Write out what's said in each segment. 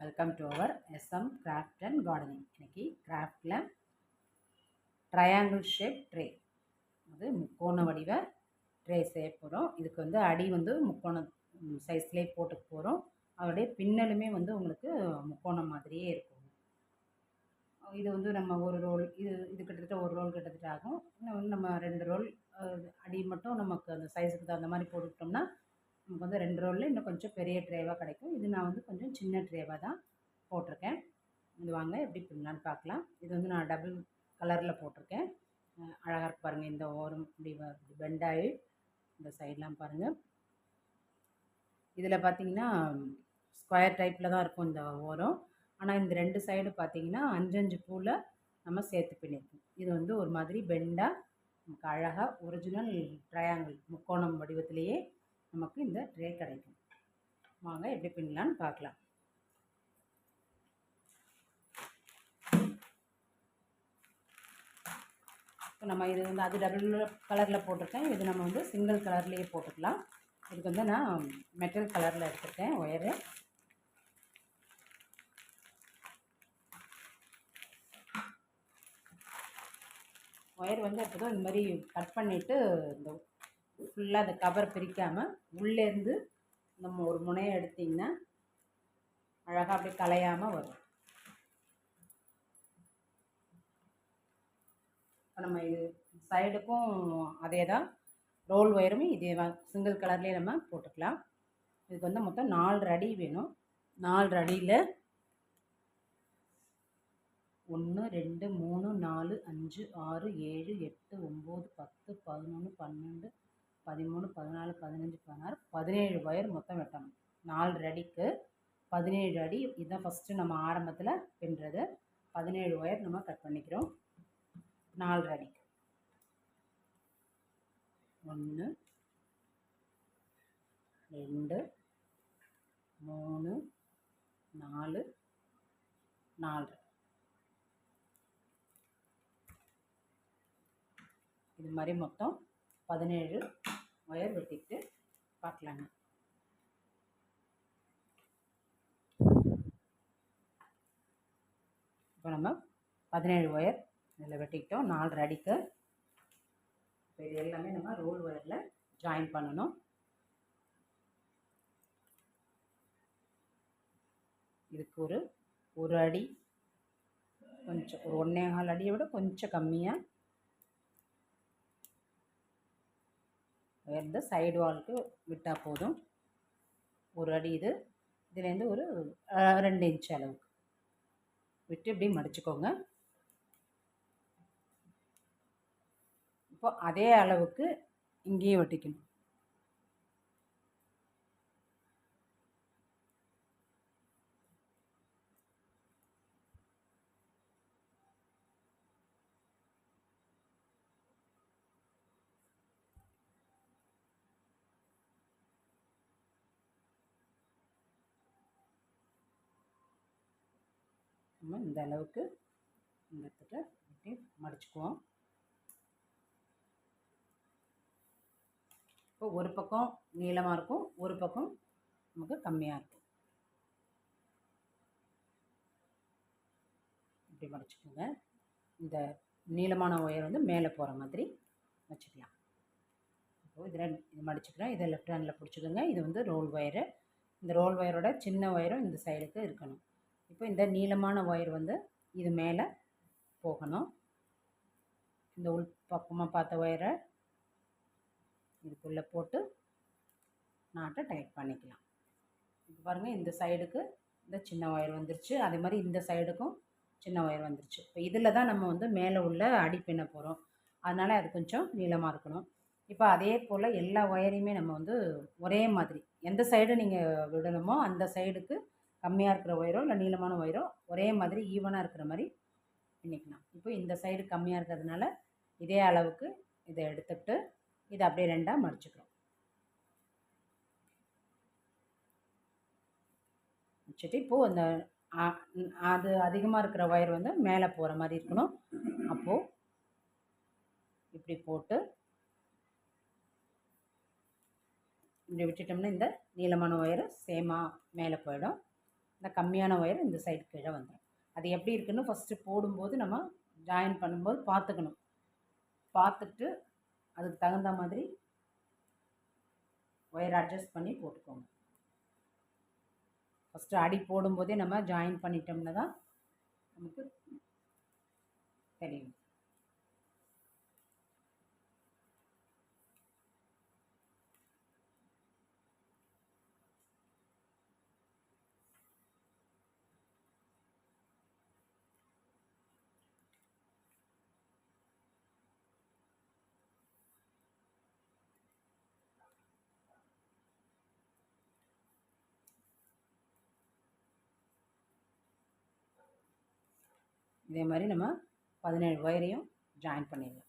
Welcome to our SM craft and gardening இன்னைக்கு கிராஃப்டில் triangle shape tray அது முக்கோண வடிவ ட்ரே செய்ய போகிறோம் இதுக்கு வந்து அடி வந்து முக்கோண சைஸ்லேயே போட்டுக்க போகிறோம் அதோடைய பின்னலுமே வந்து உங்களுக்கு முக்கோணம் மாதிரியே இருக்கும். இது வந்து நம்ம ஒரு ரோல் இது இது கிட்டத்தட்ட ஒரு ரோல் கிட்டத்தட்ட ஆகும். இன்னும் வந்து நம்ம ரெண்டு ரோல் அடி மட்டும் நமக்கு அந்த சைஸுக்கு தகுந்த மாதிரி போட்டுக்கிட்டோம்னா நமக்கு வந்து ரெண்டு ரோலில் இன்னும் கொஞ்சம் பெரிய ட்ரேவாக கிடைக்கும். இது நான் வந்து கொஞ்சம் சின்ன ட்ரேவாக தான் போட்டிருக்கேன். இது வாங்க எப்படி பண்ணலான்னு பார்க்கலாம். இது வந்து நான் டபுள் கலரில் போட்டிருக்கேன். அழகாக இருக்கு பாருங்கள் இந்த ஓரம் இப்படி பெண்டாகி இந்த சைட்லாம் பாருங்கள் இதில் பார்த்தீங்கன்னா ஸ்கொயர் டைப்பில் தான் இருக்கும் இந்த ஓரம். ஆனால் இந்த ரெண்டு சைடு பார்த்தீங்கன்னா அஞ்சஞ்சு பூவில் நம்ம சேர்த்து பின்னிருக்கோம் இது வந்து ஒரு மாதிரி பெண்டாக நமக்கு அழகாக ஒரிஜினல் ட்ரையாங்கிள் முக்கோணம் வடிவத்திலேயே நமக்கு இந்த ட்ரே கிடைக்கும். வாங்க எப்படி பின்னலான்னு பார்க்கலாம். இப்போ நம்ம இது வந்து அது டபுள் கலரில் போட்டிருக்கேன். இது நம்ம வந்து சிங்கிள் கலர்லேயே போட்டுக்கலாம். இதுக்கு வந்து நான் மெட்டல் கலரில் எடுத்துருக்கேன் ஒயரு ஒயர் வந்து எப்போதும் இந்த மாதிரி கட் பண்ணிவிட்டு இந்த ஃபுல்லாக அந்த கவர் பிரிக்காமல் உள்ளேருந்து நம்ம ஒரு முனையை எடுத்திங்கன்னா அழகாக அப்படியே கலையாமல் வரும். இப்போ நம்ம இது சைடுக்கும் அதே தான் ரோல் ஒயருமே இதே சிங்கிள் கலர்லேயே நம்ம போட்டுக்கலாம். இதுக்கு வந்து மொத்தம் நாலு அடி வேணும். நாலு அடியில் ஒன்று ரெண்டு மூணு நாலு அஞ்சு ஆறு ஏழு எட்டு ஒம்பது பத்து பதினொன்று பன்னெண்டு பதிமூணு பதினாலு பதினஞ்சு பதினாறு பதினேழு ஒயர் மொத்தம் வெட்டணும். நாலு அடிக்கு பதினேழு அடி இதுதான் ஃபஸ்ட்டு நம்ம ஆரம்பத்தில் பின்னுறது பதினேழு ஒயர் நம்ம கட் பண்ணிக்கிறோம். நாலு அடிக்கு. ஒன்று ரெண்டு மூணு நாலு நாலு. இது மாதிரி மொத்தம் பதினேழு ஒயர் வெட்டிட்டு பார்க்கலாங்க. இப்போ நம்ம பதினேழு ஒயர் இதில் வெட்டிக்கிட்டோம். நாலு அடிக்கு. இப்போ இது எல்லாமே நம்ம ரோல் ஒயரில் ஜாயின் பண்ணணும். இதுக்கு ஒரு ஒரு அடி கொஞ்சம் ஒரு ஒன்றே கால் அடியை விட கொஞ்சம் கம்மியாக இந்த சைடு வால்க்கு விட்டால் போதும். ஒரு அடி இது. இதுலேருந்து ஒரு ரெண்டு இன்ச் அளவுக்கு. விட்டு இப்படி மடிச்சுக்கோங்க. இப்போ அதே அளவுக்கு இங்கேயும் வெட்டிக்கணும். இந்த அளவுக்கு இந்த இடத்துல இப்படி மடிச்சுக்குவோம். இப்போ ஒரு பக்கம் நீளமாக இருக்கும் ஒரு பக்கம் நமக்கு கம்மியாக இருக்கும். இப்படி மடிச்சுக்கோங்க. இந்த நீளமான ஒயர் வந்து மேலே போகிற மாதிரி வச்சுக்கலாம். இப்போ இதில் இது மடிச்சுக்கிறேன். இதை லெஃப்ட் ஹேண்டில் பிடிச்சிக்கோங்க. இது வந்து ரோல் ஒயரு இந்த ரோல் ஒயரோட சின்ன ஒயரும் இந்த சைடுக்கு இருக்கணும். இப்போ இந்த நீளமான ஒயர் வந்து இது மேலே போகணும். இந்த உள் பக்கமாக பார்த்த ஒயரை இதுக்குள்ளே போட்டு நாட்டை டைட் பண்ணிக்கலாம். இப்போ பாருங்கள் இந்த சைடுக்கு இந்த சின்ன ஒயர் வந்துருச்சு. அதே மாதிரி இந்த சைடுக்கும் சின்ன ஒயர் வந்துருச்சு. இப்போ இதில் தான் நம்ம வந்து மேலே உள்ள அடி பின்ன போகிறோம் அதனால் அது கொஞ்சம் நீளமாக இருக்கணும். இப்போ அதே போல் எல்லா ஒயரையுமே நம்ம வந்து ஒரே மாதிரி எந்த சைடு நீங்கள் விடணுமோ அந்த சைடுக்கு கம்மியாக இருக்கிற ஒயரோ இல்லை நீளமான ஒயரோ ஒரே மாதிரி ஈவனாக இருக்கிற மாதிரி பின்னிக்கலாம் இப்போ இந்த சைடு கம்மியாக இருக்கிறதுனால இதே அளவுக்கு இதை எடுத்துக்கிட்டு இதை அப்படியே ரெண்டாக மடிச்சுக்கிறோம். வச்சுட்டு இப்போது அந்த அது அதிகமாக இருக்கிற ஒயர் வந்து மேலே போகிற மாதிரி இருக்கணும். அப்போது இப்படி போட்டு இப்படி விட்டுட்டோம்னா இந்த நீளமான ஒயரு சேமாக மேலே போயிடும். இந்த கம்மியான ஒயர் இந்த சைடு கீழே வந்துடும் அது எப்படி இருக்குன்னு ஃபஸ்ட்டு போடும்போது நம்ம ஜாயின் பண்ணும்போது பார்த்துக்கணும். பார்த்துட்டு அதுக்கு தகுந்த மாதிரி ஒயர் அட்ஜஸ்ட் பண்ணி போட்டுக்கோங்க. ஃபஸ்ட்டு அடி போடும்போதே நம்ம ஜாயின் பண்ணிட்டோம்னா தான் நமக்கு தெரியும். இதே மாதிரி நம்ம பதினேழு ஒயரையும் ஜாயின் பண்ணிடலாம்.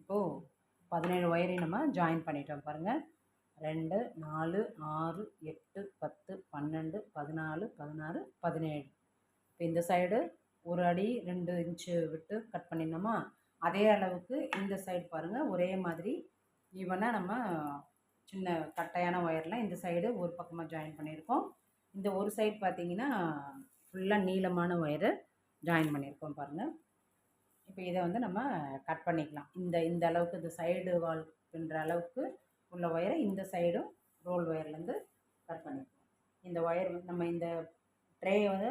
இப்போது பதினேழு ஒயரையும் நம்ம ஜாயின் பண்ணிட்டோம் பாருங்கள் ரெண்டு நாலு ஆறு எட்டு பத்து பன்னெண்டு பதினாலு பதினாறு பதினேழு. இப்போ இந்த சைடு ஒரு அடி ரெண்டு இன்ச்சு விட்டு கட் பண்ணிடணுமா? அதே அளவுக்கு இந்த சைடு பாருங்கள் ஒரே மாதிரி ஈவனாக நம்ம சின்ன கட்டையான ஒயர்லாம் இந்த சைடு ஒரு பக்கமாக ஜாயின் பண்ணியிருக்கோம். இந்த ஒரு சைடு பார்த்தீங்கன்னா ஃபுல்லாக நீளமான ஒயரு ஜாயின் பண்ணியிருக்கோம் பாருங்கள் இப்போ இதை வந்து நம்ம கட் பண்ணிக்கலாம். இந்த இந்த அளவுக்கு இந்த சைடு வால் அளவுக்கு உள்ள ஒயரை இந்த சைடும் ரோல் ஒயர்லேருந்து கட் பண்ணியிருக்கோம் இந்த ஒயர் நம்ம இந்த ட்ரே வந்து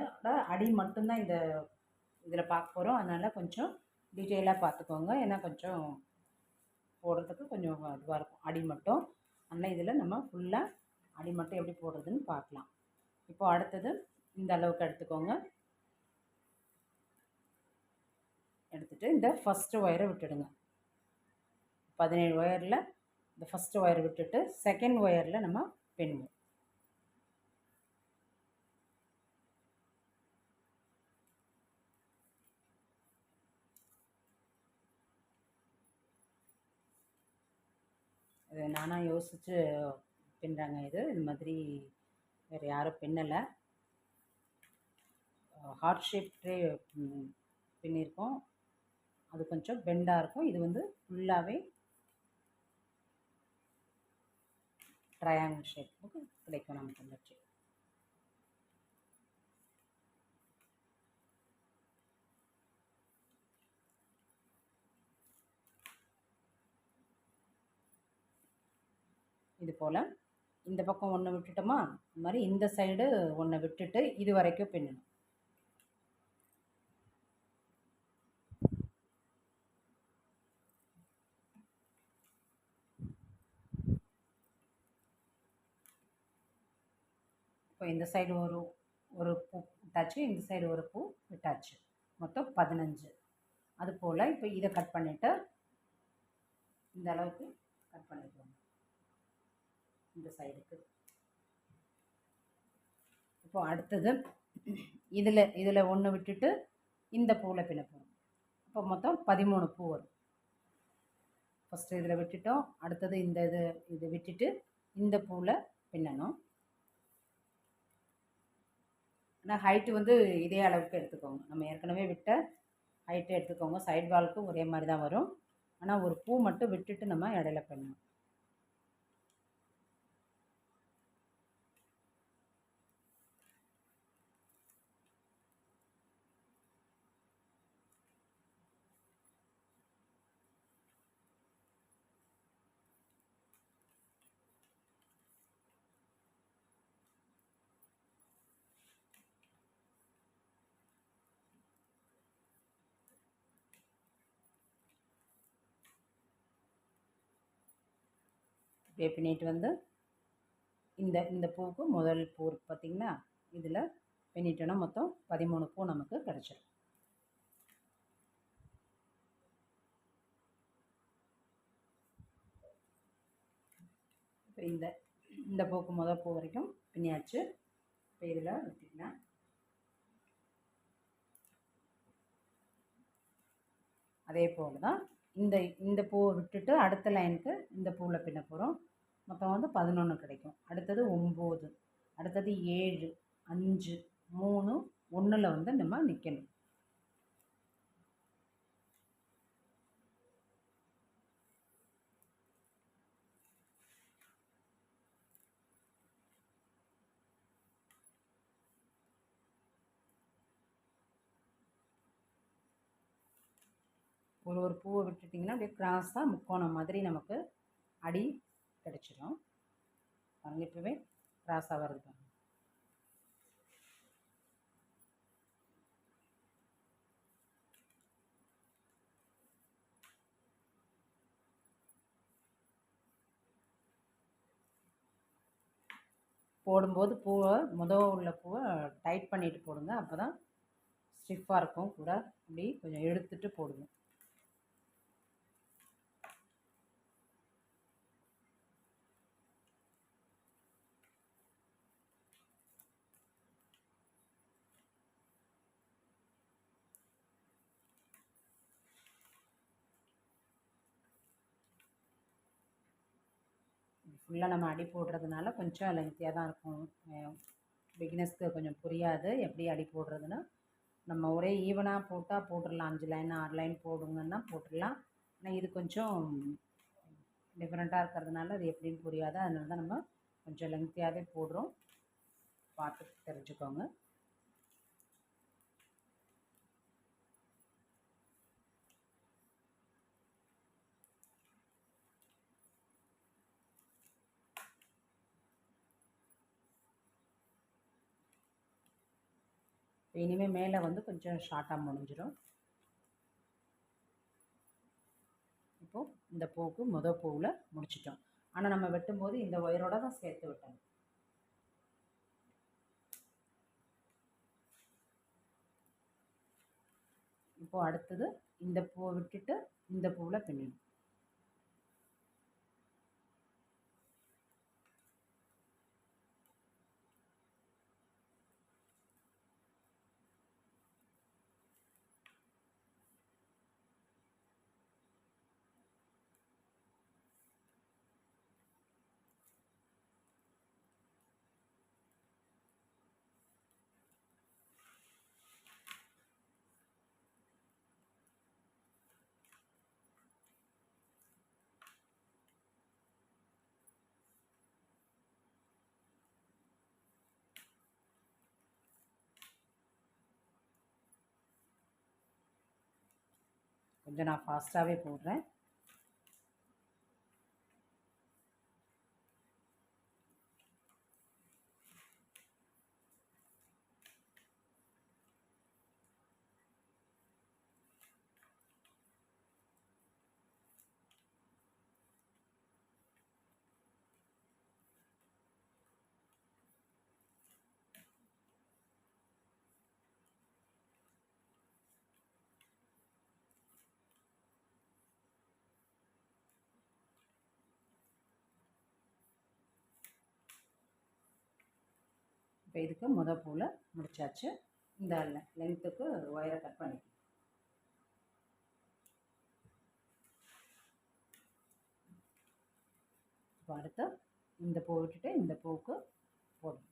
அடி மட்டும்தான் இந்த இதில் பார்க்க போகிறோம் அதனால் கொஞ்சம் டீட்டெயிலாக பார்த்துக்கோங்க. ஏன்னா கொஞ்சம் போடுறதுக்கு கொஞ்சம் இதுவாக இருக்கும். அடி மட்டும். அதனால் இதில் நம்ம ஃபுல்லாக அடி மட்டும் எப்படி போடுறதுன்னு பார்க்கலாம். இப்போ அடுத்தது இந்த அளவுக்கு எடுத்துக்கோங்க. எடுத்துகிட்டு இந்த ஃபஸ்ட்டு ஒயரை விட்டுடுங்க. பதினேழு ஒயரில் இந்த ஃபஸ்ட்டு ஒயர் விட்டுட்டு செகண்ட் ஒயரில் நம்ம பின்னுவோம். இது நானாக யோசித்து பின்னுறாங்க இது. இது மாதிரி வேறு யாரும் பின்னலை. ஹார்ட் ஷேப் ட்ரே பின்னிருக்கோம். அது கொஞ்சம் பெண்டாக இருக்கும். இது வந்து ஃபுல்லாகவே ட்ரையாங்கிள் ஷேப். கிடைக்கும் நமக்கு அந்த இது போல். இந்த பக்கம் ஒன்று விட்டுட்டோமா? இந்த மாதிரி இந்த சைடு ஒன்றை விட்டுட்டு இது வரைக்கும் பின்னணும். இப்போ இந்த சைடு ஒரு ஒரு பூ விட்டாச்சு. இந்த சைடு ஒரு பூ விட்டாச்சு. மொத்தம் பதினஞ்சு. அது போல் இப்போ இதை கட் பண்ணிவிட்டு இந்த அளவுக்கு கட் பண்ணிடுவோம் இந்த சைடுக்கு இப்போ அடுத்தது இதில் இதில் ஒன்று விட்டுட்டு இந்த பூவில் பிணைப்போம். இப்போ மொத்தம் பதிமூணு பூ வரும். ஃபஸ்ட்டு இதில் விட்டுட்டோம். அடுத்தது இந்த இது இது விட்டுட்டு இந்த பூவில் பின்னணும். ஆனால் ஹைட்டு வந்து இதே அளவுக்கு எடுத்துக்கோங்க. நம்ம ஏற்கனவே விட்ட ஹைட்டு எடுத்துக்கோங்க. சைட் வால்க்கும் ஒரே மாதிரி தான் வரும். ஆனால் ஒரு பூ மட்டும் விட்டுட்டு நம்ம இடையில பின்னணும். பே பண்ணிட்டு வந்து இந்த இந்த பூவுக்கு முதல் பூ பார்த்திங்களா இதில் பின்னிட்டோன்னா மொத்தம் பதிமூணு பூ நமக்கு கிடச்சிடும் இப்போ இந்த இந்த பூக்கு முதல் பூ வரைக்கும் பின்னியாச்சு. இப்போ இதில் வச்சுக்கலாம் அதே போல் தான் இந்த இந்த பூவை விட்டுட்டு அடுத்த லைனுக்கு இந்த பூவில் பின்ன போகிறோம் மொத்தம் வந்து பதினொன்று கிடைக்கும். அடுத்தது ஒம்பது அடுத்தது ஏழு அஞ்சு மூணு ஒன்றில் வந்து நம்ம நிற்கணும் ஒரு ஒரு பூவை விட்டுட்டிங்கன்னா அப்படியே கிராஸாக முக்கோணம் மாதிரி நமக்கு அடி கிடச்சிடும் பாருங்க இப்போவே ராசாக வருது பாருங்க. போடும்போது பூவை முத உள்ள பூவை டைட் பண்ணிவிட்டு போடுங்க. அப்போ தான் ஸ்டிஃபாக இருக்கும் கூட. அப்படி கொஞ்சம் எடுத்துகிட்டு போடுங்க. ஃபுல்லாக நம்ம அடி போடுறதுனால கொஞ்சம் லென்த்தியாக தான் இருக்கும். பிகினர்ஸ்க்கு கொஞ்சம் புரியாது. எப்படி அடி போடுறதுன்னு நம்ம ஒரே ஈவனாக போட்டால் போட்டுடலாம் அஞ்சு லைன் ஆறு லைன் போடுங்கன்னா போட்டுடலாம் ஆனால் இது கொஞ்சம் டிஃப்ரெண்ட்டாக இருக்கிறதுனால அது எப்படின்னு புரியாது. அதனால தான் நம்ம கொஞ்சம் லென்த்தியாகவே போடுறோம். பார்த்து தெரிஞ்சுக்கோங்க. இனிமேல் மேலே வந்து கொஞ்சம் ஷார்ட்டாக முடிஞ்சிடும் இப்போது இந்த பூவுக்கு முத பூவில் முடிச்சிட்டோம். ஆனால் நம்ம வெட்டும்போது இந்த ஒயரோட தான் சேர்த்து வெட்டணும். இப்போது அடுத்தது இந்த பூவை விட்டுட்டு இந்த பூவில் பின்னணும். கொஞ்சம் நான் ஃபாஸ்ட்டாகவே போடுறேன். இப்போ இதுக்கு முத பூவில் முடிச்சாச்சு. இந்த லென்த்துக்கு ஒயரை கட் பண்ணிக்கலாம் இப்போ அடுத்து இந்த பூ விட்டுட்டு இந்த பூவுக்கு போடணும்.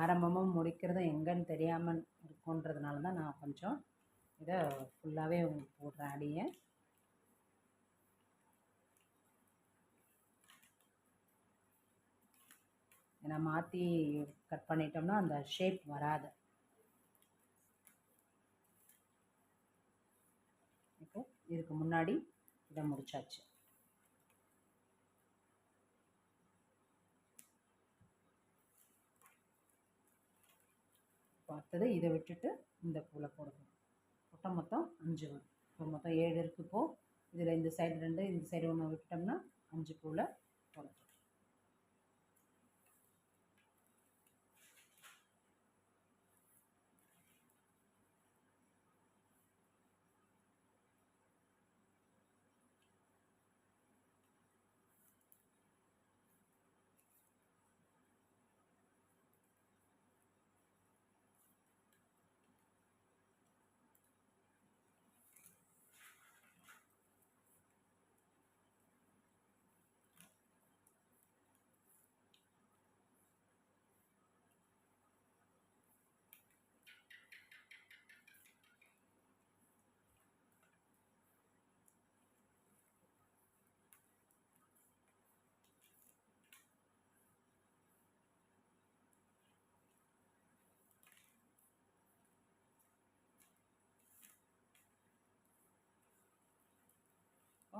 ஆரம்பமும் முடிக்கிறதும் எங்கன்னு தெரியாமல் இருக்குன்றதுனால தான் நான் கொஞ்சம் இதை ஃபுல்லாகவே உங்களுக்கு போடுறேன் அடியை. ஏன்னா மாற்றி கட் பண்ணிட்டோம்னா அந்த ஷேப் வராது. இப்போ இதுக்கு முன்னாடி இதை முடிச்சாச்சு. பார்த்தது இதை விட்டுட்டு இந்த பூவில் போடணும். மொத்தம் மொத்தம் அஞ்சு வரும். இப்போ மொத்தம் ஏழு இருக்குது இப்போது இதில் இந்த சைடு ரெண்டு இந்த சைடு ஒன்று விட்டோம்னா அஞ்சு பூவில்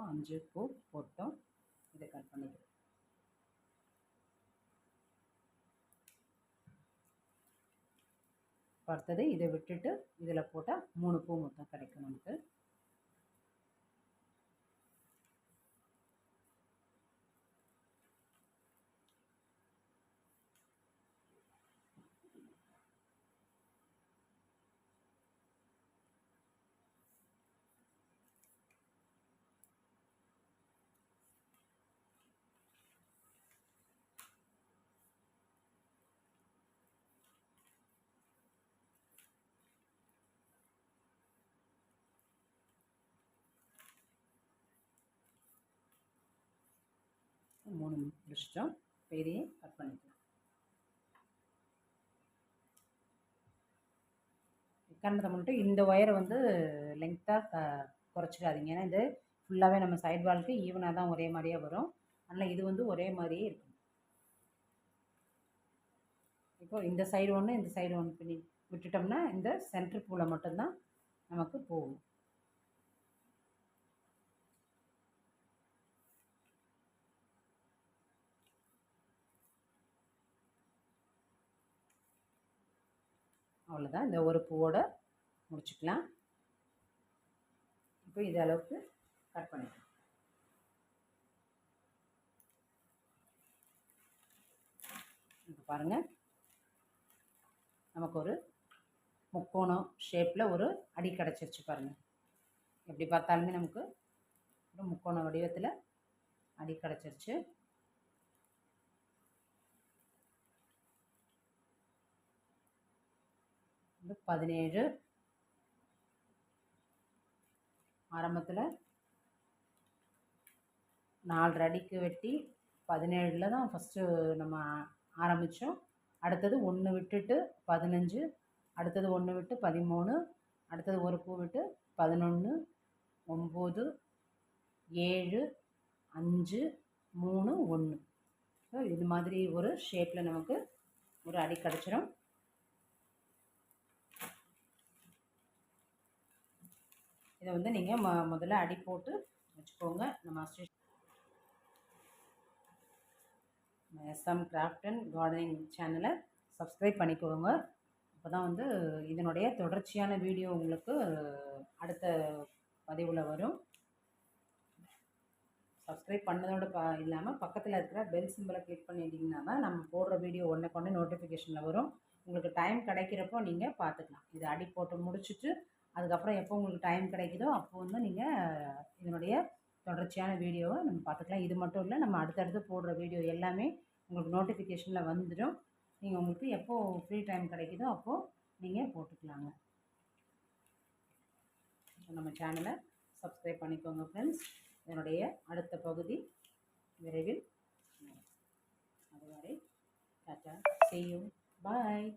மொத்தம் அஞ்சு பூ போட்டோம். இதை கட் பண்ணிக்கிறோம் அடுத்தது இதை விட்டுட்டு இதில் போட்டால் மூணு பூ மொத்தம் கிடைக்கும் நமக்கு. மூணு முடிச்சிட்டோம். இப்போ இதையே கட் பண்ணிக்கலாம். கண்ணத்தை மட்டும் இந்த ஒயரை வந்து லெங்க்த்தாக க குறைச்சிடாதீங்க. ஏன்னா இது ஃபுல்லாகவே நம்ம சைட் வால்க்கு ஈவனாக தான் ஒரே மாதிரியே வரும். அதனால் இது வந்து ஒரே மாதிரியே இருக்கும். இப்போ இந்த சைடு ஒன்று இந்த சைடு ஒன்று பண்ணி விட்டுட்டோம்னா இந்த சென்டர் பூவில் மட்டும்தான் நமக்கு போகும். அவ்வளோதான் இந்த ஒரு பூவோட முடிச்சுக்கலாம். இப்போ இது அளவுக்கு கட் பண்ணிக்கலாம். இப்போ பாருங்கள் நமக்கு ஒரு முக்கோணம் ஷேப்பில் ஒரு அடி கிடச்சிருச்சு பாருங்கள் எப்படி பார்த்தாலுமே நமக்கு ஒரு முக்கோண வடிவத்தில் அடி கிடச்சிருச்சு. பதினேழு. ஆரம்பத்தில் நாலு அடிக்கு வெட்டி பதினேழில் தான் ஃபஸ்ட்டு நம்ம ஆரம்பித்தோம் அடுத்தது ஒன்று விட்டுட்டு பதினஞ்சு அடுத்தது ஒன்று விட்டு பதிமூணு அடுத்தது ஒரு பூ விட்டு பதினொன்று ஒம்பது ஏழு அஞ்சு மூணு ஒன்று இது மாதிரி ஒரு ஷேப்பில் நமக்கு ஒரு அடி கிடச்சிரும். இதை வந்து நீங்கள் ம முதல்ல அடி போட்டு வச்சுக்கோங்க. நம்ம அஸ்டி எஸ்எம் கிராஃப்ட் அண்ட் கார்டனிங் சேனலை சப்ஸ்கிரைப் பண்ணிக்கோங்க. அப்போ தான் வந்து இதனுடைய தொடர்ச்சியான வீடியோ உங்களுக்கு அடுத்த பதிவில் வரும். சப்ஸ்கிரைப் பண்ணதோடு ப இல்லாமல் பக்கத்தில் இருக்கிற பெல் சிம்பிளை கிளிக் பண்ணிட்டீங்கன்னா தான் நம்ம போடுற வீடியோ ஒன்று கொண்டு நோட்டிஃபிகேஷனில் வரும். உங்களுக்கு டைம் கிடைக்கிறப்போ நீங்கள் பார்த்துக்கலாம். இது அடி போட்டு முடிச்சுட்டு அதுக்கப்புறம் எப்போ உங்களுக்கு டைம் கிடைக்குதோ அப்போ வந்து நீங்கள் இதனுடைய தொடர்ச்சியான வீடியோவை நம்ம பார்த்துக்கலாம். இது மட்டும் இல்லை நம்ம அடுத்தடுத்து போடுற வீடியோ எல்லாமே உங்களுக்கு நோட்டிஃபிகேஷனில் வந்துடும். நீங்கள் உங்களுக்கு எப்போது ஃப்ரீ டைம் கிடைக்குதோ அப்போது நீங்கள் போட்டுக்கலாங்க. நம்ம சேனலை சப்ஸ்கிரைப் பண்ணிக்கோங்க ஃப்ரெண்ட்ஸ் என்னுடைய அடுத்த பகுதி விரைவில் அதுவரை டாட்டா செய்யும் பாய்